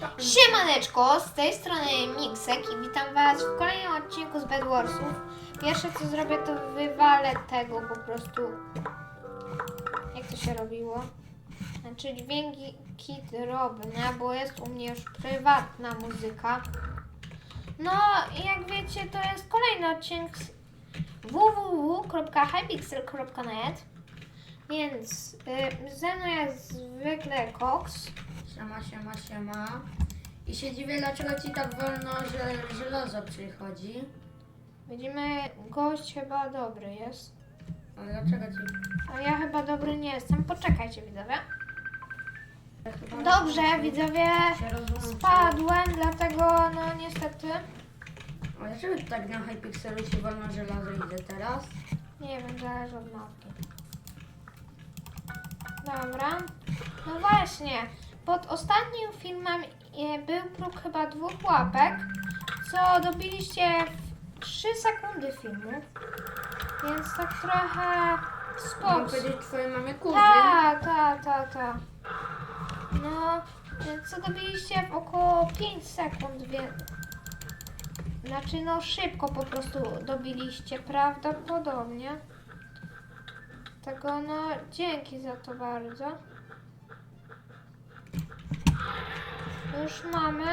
Siemaneczko, z tej strony Miksek i witam Was w kolejnym odcinku z Bedwarsów. Pierwsze co zrobię to wywalę tego po prostu, jak to się robiło, znaczy dźwięki drobne, bo jest u mnie już prywatna muzyka. No i jak wiecie to jest kolejny odcinek z www.hypixel.net więc y, ze mną jest zwykle Cox. Siema, siema, siema. I się dziwię, dlaczego ci tak wolno, że żelazo przychodzi. Widzimy, gość chyba dobry jest. Ale dlaczego ci... A ja chyba dobry nie jestem. Poczekajcie, widzowie. Ja chyba Dobrze, widzowie. się. Spadłem, dlatego no niestety. A dlaczego tak na Hypixelu się wolno żelazo idzie teraz? Nie wiem, zależy od mapy. Dobra. No właśnie. Pod ostatnim filmem e, był próg chyba dwóch łapek, co dobiliście w 3 sekundy filmu. Więc tak trochę spoko. powiedzieć twojej mamie kuzyn. Tak, tak, tak, tak. No, więc co dobiliście w około 5 sekund, więc... Znaczy, no szybko po prostu dobiliście, prawdopodobnie. Tego, no, dzięki za to bardzo. Już mamy.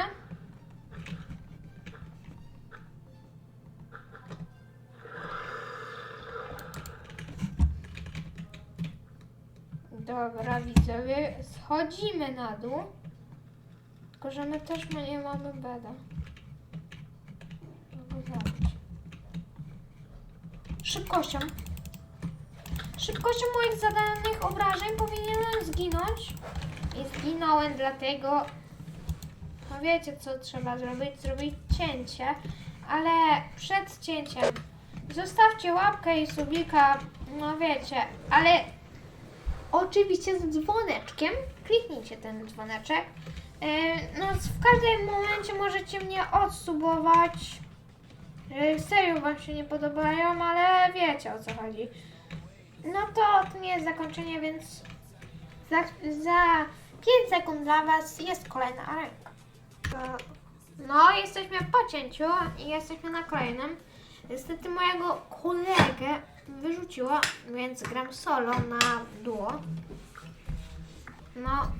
Dobra, widzowie, schodzimy na dół. Tylko, że my też nie mamy beda. Szybkością. Szybkością moich zadanych obrażeń powinienem zginąć. I zginąłem dlatego... Wiecie, co trzeba zrobić? Zrobić cięcie. Ale przed cięciem zostawcie łapkę i subika, no wiecie, ale Oczywiście z dzwoneczkiem. Kliknijcie ten dzwoneczek. E, No, w każdym momencie możecie mnie odsubować. E, Serio Wam się nie podobają, ale wiecie o co chodzi. No to to nie jest zakończenie, więc za, za 5 sekund dla Was jest kolejna. No, jesteśmy po cięciu i jesteśmy na kolejnym. Niestety mojego kolegę wyrzuciło, więc gram solo na duo. No.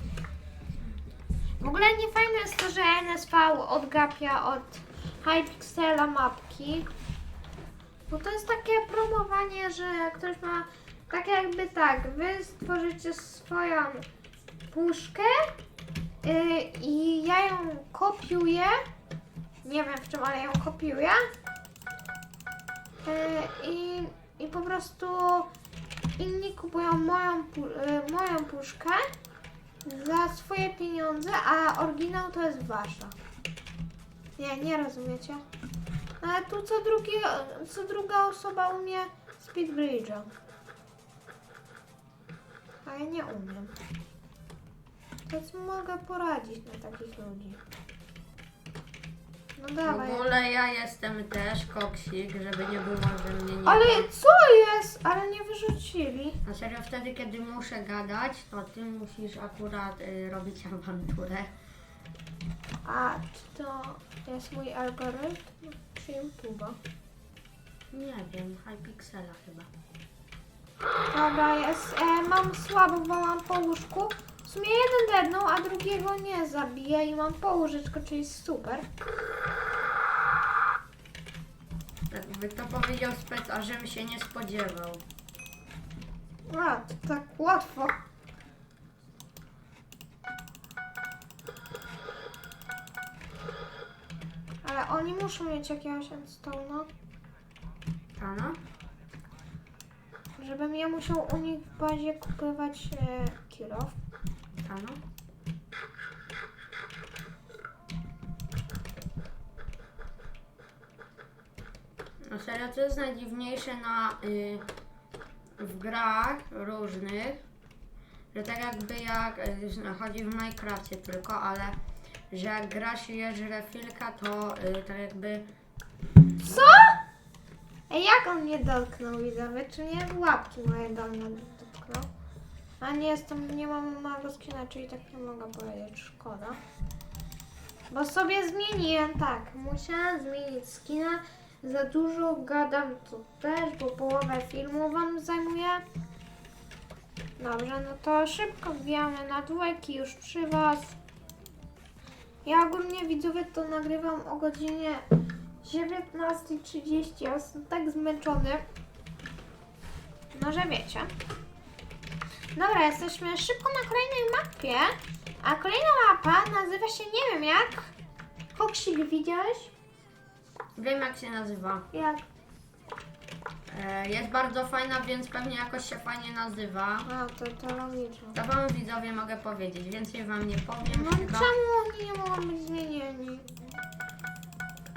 W ogóle nie fajne jest to, że NSV odgapia od Hypixela mapki. Bo to jest takie promowanie, że ktoś ma tak jakby tak, wy stworzycie swoją puszkę yy, i ja ją kopiuję. Nie wiem w czym, ale ją kopiuję. E, I, I po prostu inni kupują moją, e, moją puszkę za swoje pieniądze, a oryginał to jest wasza. Nie, nie rozumiecie? Ale tu co, drugi, co druga osoba umie Speed Bridge'a. A ja nie umiem. Więc mogę poradzić na takich ludzi. No W dawaj. ogóle ja jestem też koksik, żeby nie było, że mnie nie... Ale co jest? Ale nie wyrzucili. Na serio, wtedy kiedy muszę gadać, to ty musisz akurat y, robić awanturę. A czy to jest mój algorytm? Czy YouTube'a? Nie wiem, Hypixela chyba. Dobra, jest. E, mam słabo, bo mam po łóżku. W sumie jeden dedną, a drugiego nie zabiję i mam po łóżeczko, czyli super. Jakby to powiedział spec, a żebym się nie spodziewał. A, to tak łatwo. Ale oni muszą mieć jakiegoś endstone'a, Ano? żebym ja musiał u nich w bazie kupować e, kilof. Ano? No serio, to jest najdziwniejsze na, y, w grach różnych, że tak jakby jak y, chodzi w Minecrafcie tylko, ale że jak gra się jeżdżę filka, to y, tak jakby Co? Ej, jak on mnie dotknął, widzowie? Czy nie łapki moje dolne dotknął? A nie jestem, nie mam małego skina, czyli tak nie mogę powiedzieć, szkoda. Bo sobie zmieniłem, tak, musiałam zmienić skina. Za dużo gadam tu też, bo połowę filmu wam zajmuję. Dobrze, no to szybko wbijamy na dwójki już przy was. Ja ogólnie widzowie to nagrywam o godzinie 19.30. Ja jestem tak zmęczony. No, że wiecie. Dobra, jesteśmy szybko na kolejnej mapie. A kolejna mapa nazywa się nie wiem jak. Koksik widziałeś? Wiem jak się nazywa. Jak? E, jest bardzo fajna, więc pewnie jakoś się fajnie nazywa. A, to, to logiczne. To wam widzowie mogę powiedzieć. Więcej wam nie powiem No chyba. czemu oni nie mogą być zmienieni?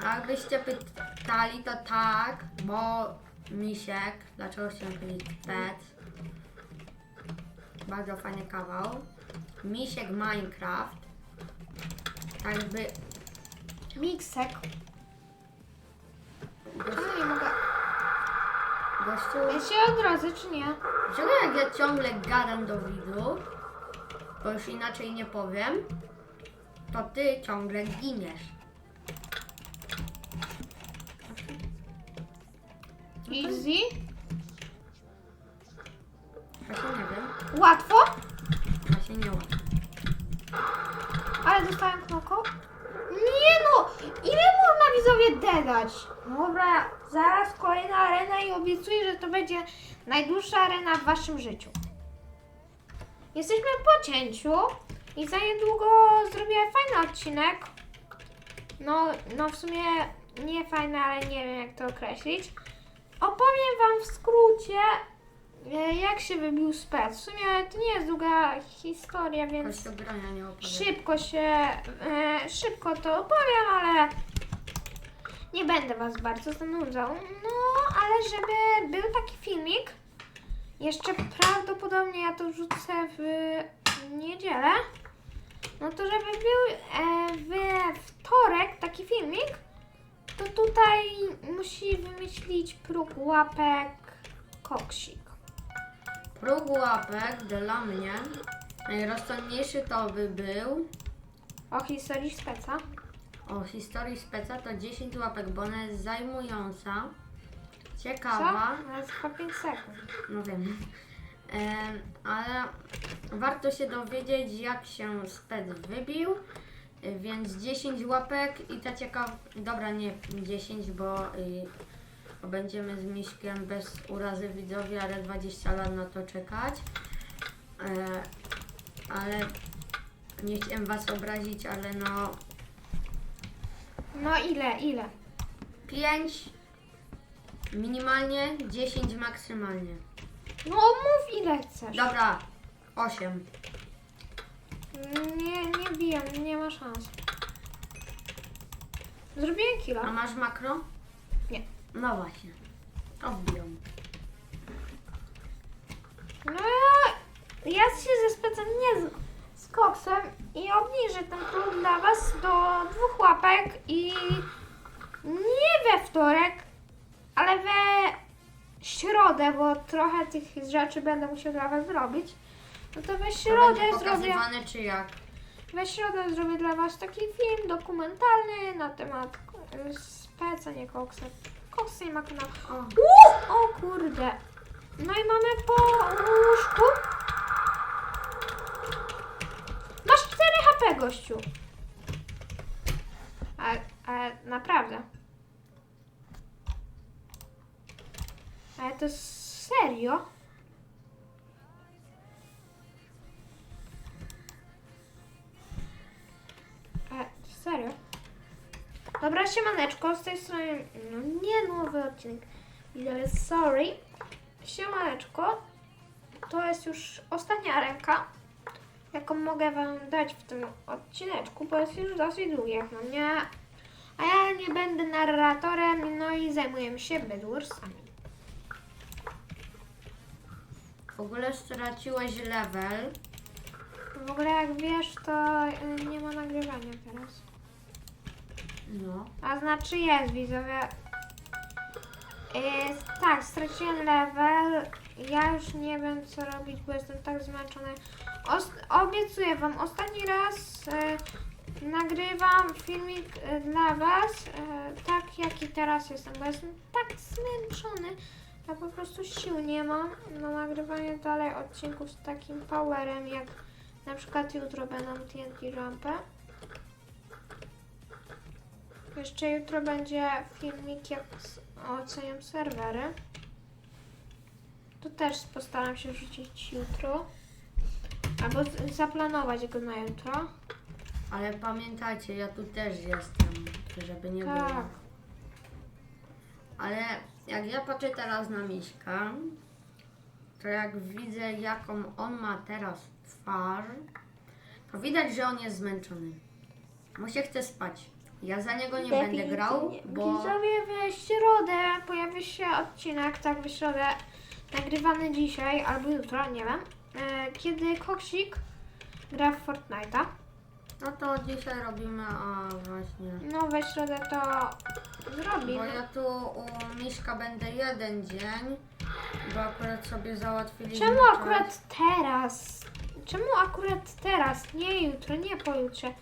A jakbyście pytali, to tak, bo misiek, dlaczego chciałem powiedzieć pet, bardzo fajny kawał, misiek Minecraft, tak jakby Miksek. goś, No nie mogę. gościu, Ja się odrodzę, czy nie? dlaczego jak ja ciągle gadam do widzów, bo już inaczej nie powiem, to ty ciągle giniesz. Easy. Właśnie nie wiem, Łatwo, właśnie nie łatwo. ale dostałem knoko. Nie no! Ile można widzowie dedać? Dobra, zaraz kolejna arena i obiecuję, że to będzie najdłuższa arena w waszym życiu. Jesteśmy po cięciu i za niedługo zrobię fajny odcinek. No, no w sumie nie fajny, ale nie wiem jak to określić. Opowiem wam w skrócie, e, jak się wybił spec. W sumie to nie jest długa historia, więc... Jakoś nie. Szybko się, e, szybko to opowiem, ale nie będę Was bardzo zanudzał. No, ale żeby był taki filmik, jeszcze prawdopodobnie ja to wrzucę w niedzielę, no to żeby był e, we wtorek taki filmik, to tutaj musi wymyślić próg łapek koksik. Próg łapek dla mnie najrozsądniejszy to by był O historii speca. o historii speca to 10 łapek, bo ona jest zajmująca, Co? ciekawa, jest chyba 5 sekund. no wiem, Em, ale warto się dowiedzieć jak się spec wybił, y, więc 10 łapek i ta ciekawa, dobra nie 10, bo, y, bo będziemy z Miśkiem bez urazy widzowie, ale 20 lat na to czekać. E, ale nie chciałem was obrazić, ale no No ile, ile? 5 minimalnie, 10 maksymalnie. No mów ile chcesz. Dobra, 8. Nie, nie biję, nie ma szans. Zrobiłem A kilo. masz makro? No właśnie. To wbiją. No ja, się ze specem nie z, z koksem i obniżę ten próg dla was do dwóch łapek i nie we wtorek, ale we środę, bo trochę tych rzeczy będę musiał dla was zrobić. No to we To środę będzie zrobię. pokazywane czy jak? We środę zrobię dla Was taki film dokumentalny na temat speca, nie koksa. Koksa nie ma kanału. O, o kurde. No i mamy po łóżku. Masz 4 HP, gościu. Ale, ale naprawdę. Ale to serio? Dobra, siemaneczko, z tej strony, no nie nowy odcinek, ale sorry. Siemaneczko, to jest już ostatnia ręka, jaką mogę Wam dać w tym odcineczku, bo jest już dosyć długi jak na mnie. A ja nie będę narratorem, no i zajmuję się Bedwarsami. w ogóle straciłeś level. W ogóle jak wiesz, to y, nie ma nagrywania teraz. No. A znaczy jest, widzowie. Yy, tak, straciłem level. Ja już nie wiem co robić, bo jestem tak zmęczony. Os- obiecuję wam, ostatni raz nagrywam filmik e, dla Was, e, tak jaki teraz jestem, bo jestem tak zmęczony, ja po prostu sił nie mam na nagrywanie dalej odcinków z takim powerem, jak na przykład jutro będą TNT Rampę. Jeszcze jutro będzie filmik, jak oceniam serwery. To też postaram się wrzucić jutro. Albo zaplanować go na jutro. Ale pamiętajcie, ja tu też jestem, żeby nie było. Tak. Ale jak ja patrzę teraz na Miśka, to jak widzę jaką on ma teraz twarz, to widać, że on jest zmęczony. Mu się chce spać. Ja za niego nie będę grał, bo Widzowie, w środę pojawi się odcinek, tak w środę, nagrywany dzisiaj albo jutro, nie wiem, e, kiedy Koksik gra w Fortnite'a. no to dzisiaj robimy, a właśnie. No we środę to zrobi. Bo ja tu u Miśka będę jeden dzień, bo akurat sobie załatwili Czemu czas. akurat teraz? Czemu akurat teraz? Nie jutro, nie pojutrze.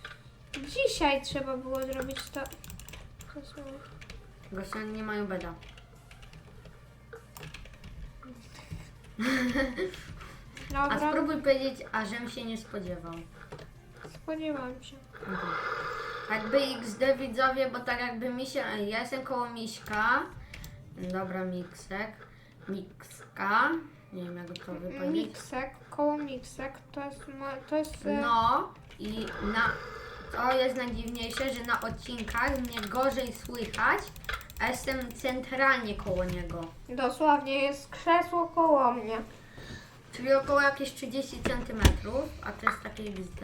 Dzisiaj trzeba było zrobić to. to są- Gościani nie mają beda. A Dobra, spróbuj powiedzieć, a żem się nie spodziewał. spodziewałam się. Mhm. Jakby XD widzowie, bo tak jakby mi się. Ja jestem koło Miśka. Dobra, Miksek. Mikska. Nie wiem jak to wypowiedzieć. Miksek, koło miksek, to jest, to jest e, No i na. To jest najdziwniejsze, że na odcinkach mnie gorzej słychać, a jestem centralnie koło niego. dosłownie jest krzesło koło mnie. Czyli około jakieś 30 cm, a to jest takie XD.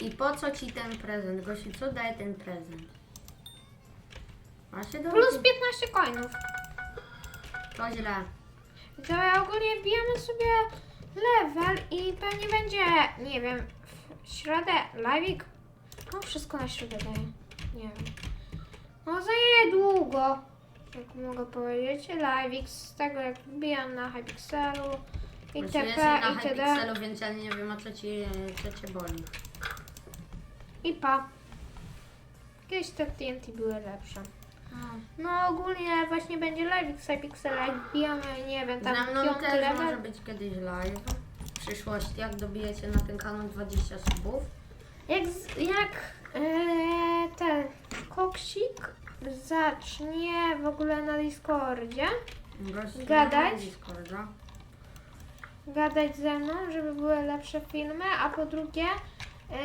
I po co ci ten prezent? Gosi, co daje ten prezent? Ma się do Plus 15 coinów. To źle. To ogólnie wbijamy sobie level i pewnie będzie, nie wiem, w środę live'ik. No wszystko na środę daje. Nie wiem. No za niedługo, jak mogę powiedzieć, live'ik z tego jak wbijam na Hypixelu itp. na itd. Hypixelu, więc ja nie wiem o co ci, co cię boli. I pa. Kiedyś te TNT były lepsze. No ogólnie właśnie będzie live'ik z Hypixela, jak wbijamy, nie wiem, tam Ze mną piąty też level. może być kiedyś live. W przyszłości, jak dobijecie na ten kanał 20 subów. Jak, jak e, ten koksik zacznie w ogóle na Discordzie Gadać? Discorda. gadać ze mną, żeby były lepsze filmy, a po drugie e,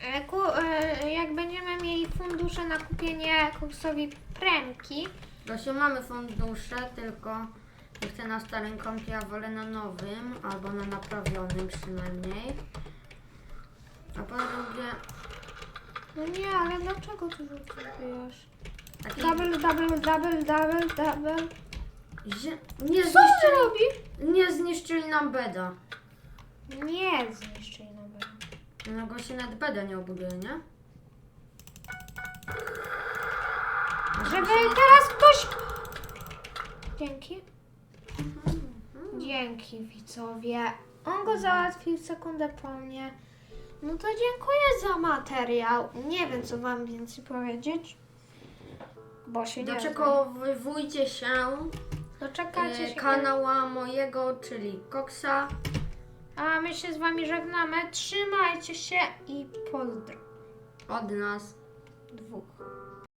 e, ku, e, jak będziemy mieli fundusze na kupienie koksowi premki, Gosiu, mamy fundusze, tylko nie chcę na starym kompie, a wolę na nowym, albo na naprawionym przynajmniej. A po drugie, no nie, ale dlaczego ty rzuciłeś? taki... Double, double, double, double, double. Zie- Nie Co on zniszczyli, robi? nie zniszczyli nam beda. Nie zniszczyli nowego. No gości nawet beda nie obuduje, nie? Żeby teraz ktoś... Dzięki. Dzięki widzowie. On go załatwił sekundę po mnie. No to dziękuję za materiał. Nie wiem co wam więcej powiedzieć. Bo się nie znam. Doczekowujcie się Doczekacie e, się. kanała mojego, czyli Koksa. A my się z wami żegnamy. Trzymajcie się i pozdro. Od nas. Dwóch.